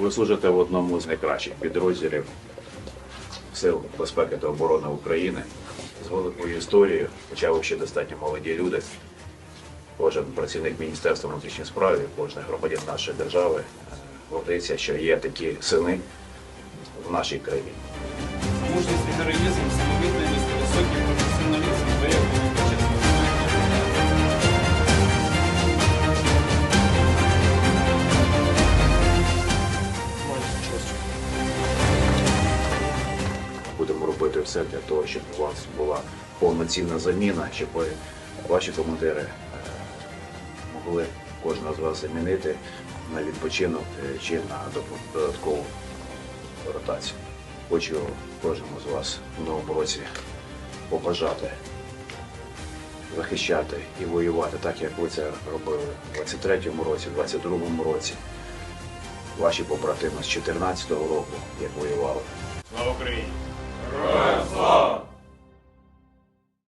Ви служите в одному з найкращих підрозділів Сил безпеки та оборони України з великою історією, хоча ви ще достатньо молоді люди. Кожен працівник Міністерства внутрішніх справ, кожен громадян нашої держави е, гордиться, що є такі сини в нашій країні. Мужність і героїзм, самовідданість, робити все для того, щоб у вас була повноцінна заміна, щоб ви, ваші командири е, могли кожного з вас замінити на відпочинок е, чи на додаткову ротацію. Хочу кожному з вас в новому році побажати захищати і воювати так, як ви це робили в 23-му році, в 22-му році. Ваші побратими з 14-го року, як воювали.